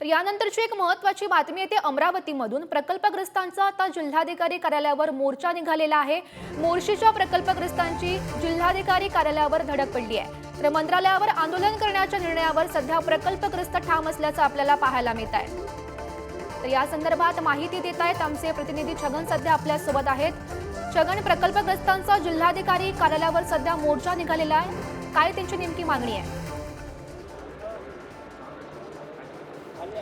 तर यानंतरची एक महत्वाची बातमी येते अमरावतीमधून. प्रकल्पग्रस्तांचा आता जिल्हाधिकारी कार्यालयावर मोर्चा निघालेला आहे. मोर्शीच्या प्रकल्पग्रस्तांची जिल्हाधिकारी कार्यालयावर धडक पडली आहे. तर मंत्रालयावर आंदोलन करण्याच्या निर्णयावर सध्या प्रकल्पग्रस्त ठाम असल्याचं आपल्याला पाहायला मिळत आहे. तर या संदर्भात माहिती देत आहेत आमचे प्रतिनिधी छगन सध्या आपल्यासोबत आहेत. छगन प्रकल्पग्रस्तांचा जिल्हाधिकारी कार्यालयावर सध्या मोर्चा निघालेला आहे. काय त्यांची नेमकी मागणी आहे?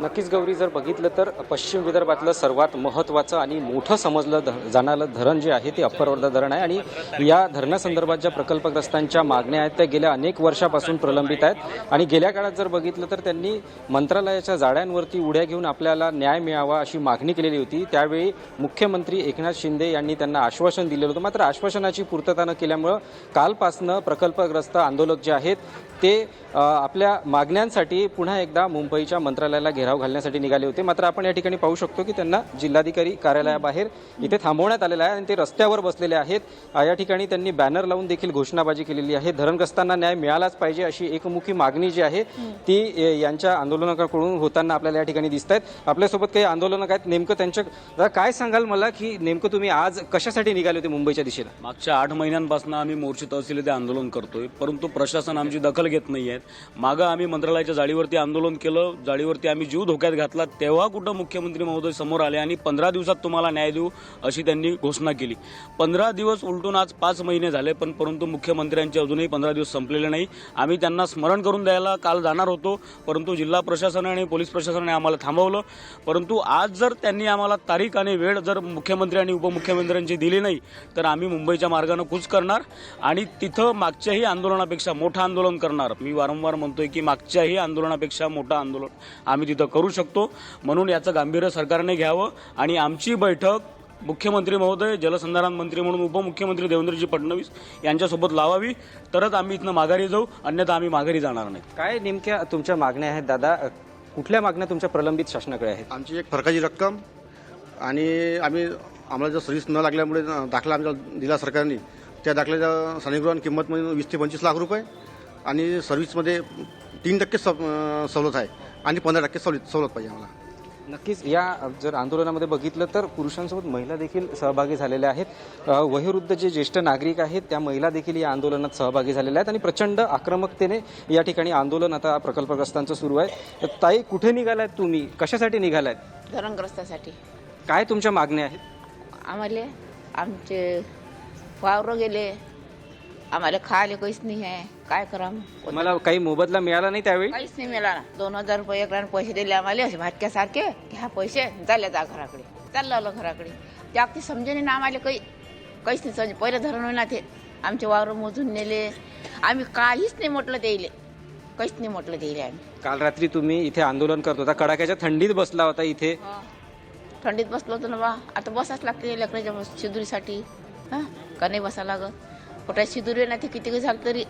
नक्कीच गौरी जर बघितलं तर पश्चिम विदर्भातलं सर्वात महत्त्वाचं आणि मोठं समजलं ध जाणारं धरण जे आहे ते अप्परवर्धा धरण आहे आणि या धरणासंदर्भात ज्या प्रकल्पग्रस्तांच्या मागण्या आहेत त्या गेल्या अनेक वर्षापासून प्रलंबित आहेत आणि गेल्या काळात जर बघितलं तर त्यांनी मंत्रालयाच्या जाळ्यांवरती उड्या घेऊन आपल्याला न्याय मिळावा अशी मागणी केलेली होती. त्यावेळी मुख्यमंत्री एकनाथ शिंदे यांनी त्यांना आश्वासन दिलेलं होतं. मात्र आश्वासनाची पूर्तता न केल्यामुळं कालपासनं प्रकल्पग्रस्त आंदोलक जे आहेत ते आपल्या मागण्यांसाठी पुन्हा एकदा मुंबईच्या मंत्रालयाला घेराव घालण्यासाठी निघाले होते. मात्र आपण या ठिकाणी पाहू शकतो की त्यांना जिल्हाधिकारी कार्यालयाबाहेर इथे थांबवण्यात आलेलं आहे आणि ते रस्त्यावर बसलेले आहेत. या ठिकाणी त्यांनी बॅनर लावून देखील घोषणाबाजी केलेली आहे. धरणग्रस्तांना न्याय मिळालाच पाहिजे अशी एकमुखी मागणी जी आहे ती यांच्या आंदोलनाकडून होताना आपल्याला या ठिकाणी दिसत आहेत आपल्यासोबत काही आंदोलनक आहेत. नेमकं त्यांच्या काय सांगाल मला की नेमकं तुम्ही आज कशासाठी निघाले होते मुंबईच्या दिशेला? मागच्या आठ महिन्यांपासून आम्ही मोर्चे तहसील येथे आंदोलन करतोय. परंतु प्रशासन आमची दखल घेत नाही आहेत मागं आम्ही मंत्रालयाच्या जाळीवरती आंदोलन केलं. जाळीवरती आम्ही जीव धोक्यात घातला तेव्हा कुठं मुख्यमंत्री महोदय समोर आले आणि पंधरा दिवसात तुम्हाला न्याय देऊ अशी त्यांनी घोषणा केली. पंधरा दिवस उलटून आज पाच महिने झाले पण परंतु मुख्यमंत्र्यांचे अजूनही पंधरा दिवस संपलेले नाही. आम्ही त्यांना स्मरण करून द्यायला काल जाणार होतो परंतु जिल्हा प्रशासन आणि पोलीस प्रशासनाने आम्हाला थांबवलं. परंतु आज जर त्यांनी आम्हाला तारीख आणि वेळ जर मुख्यमंत्री आणि उपमुख्यमंत्र्यांची दिली नाही तर आम्ही मुंबईच्या मार्गानं कूच करणार आणि तिथं मागच्याही आंदोलनापेक्षा मोठं आंदोलन करणार. मी वारंवार म्हणतोय की मागच्याही आंदोलनापेक्षा मोठं आंदोलन आम्ही तिथं करू शकतो. म्हणून याचं गांभीर्य सरकारने घ्यावं. आणि आमची बैठक मुख्यमंत्री महोदय जलसंधारण मंत्री म्हणून उपमुख्यमंत्री देवेंद्रजी फडणवीस यांच्यासोबत लावावी. तरच आम्ही इथनं माघारी जाऊ अन्यथा आम्ही माघारी जाणार नाही. काय नेमक्या तुमच्या मागण्या आहेत दादा? कुठल्या मागण्या तुमच्या प्रलंबित शासनाकडे आहेत? आमची एक फरकाची रक्कम आणि आम्ही आम्हाला जर सर्व्हिस न लागल्यामुळे दाखला आमच्या दिला सरकारने त्या दाखल्याच्या सानिगृहान किंमत म्हणजे वीस ते पंचवीस लाख रुपये आणि सर्व्हिसमध्ये तीन टक्के सव सवलत आहे. आणि पंधरा टक्के सवलत सवलत पाहिजे आम्हाला. नक्कीच या जर आंदोलनामध्ये बघितलं तर पुरुषांसोबत महिला देखील सहभागी झालेल्या आहेत. वयोवृद्ध जे ज्येष्ठ नागरिक आहेत त्या महिला देखील या आंदोलनात सहभागी झालेल्या आहेत आणि प्रचंड आक्रमकतेने या ठिकाणी आंदोलन आता प्रकल्पग्रस्तांचं सुरू आहे. तर ताई कुठे निघालायत तुम्ही? कशासाठी निघालायत धरणग्रस्तासाठी. काय तुमच्या मागण्या आहेत? आम्हाला आमचे वावरं गेले आम्हाला खायला काहीच नाही आहे. काय करा तुम्हाला काही मोबदला मिळाला नाही त्यावेळी? काहीच नाही मिळाला. दोन हजार रुपये एकराने पैसे दिले आम्हाला. असे भाटक्यासारखे घ्या पैसे झाले जा घराकडे. चाललं आलं घराकडे. त्या अगदी समजे ना आम्हाला काही काहीच नाही समजे. पहिलं धरण होईना ते. आमचे वावरं मोजून नेले. आम्ही काहीच नाही म्हटलं त्याइले. काहीच नाही म्हटलं त्याइले आम्ही. काल रात्री तुम्ही इथे आंदोलन करत होता. कडाक्याच्या थंडीत बसला होता इथे. थंडीत बसलो होतो ना बा. आता बसाच लागते लेकराच्या शिदुरीसाठी हां? का नाही बसा लागत? पोटात शिदुरी आहे ना ते किती काही झालं तरी.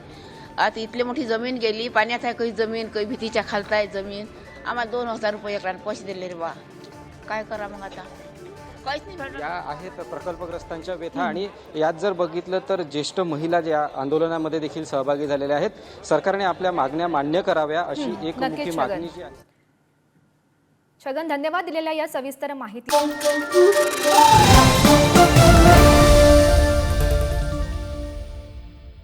आता इथली मोठी जमीन गेली पाण्यात आहे काही जमीन काही भीतीच्या खालत आहे जमीन. आम्हाला दोन हजार रुपये एकराने पैसे दिले रे बा. काय करा मग आता? काहीच नाही भेटलं. या आहेत प्रकल्पग्रस्तांच्या व्यथा आणि यात जर बघितलं तर ज्येष्ठ महिला ज्या आंदोलनामध्ये देखील सहभागी झालेल्या आहेत सरकारने आपल्या मागण्या मान्य कराव्या अशी एक मुख्य छगन. मागणी जी आहे. छगन धन्यवाद दिलेल्या या सविस्तर माहिती.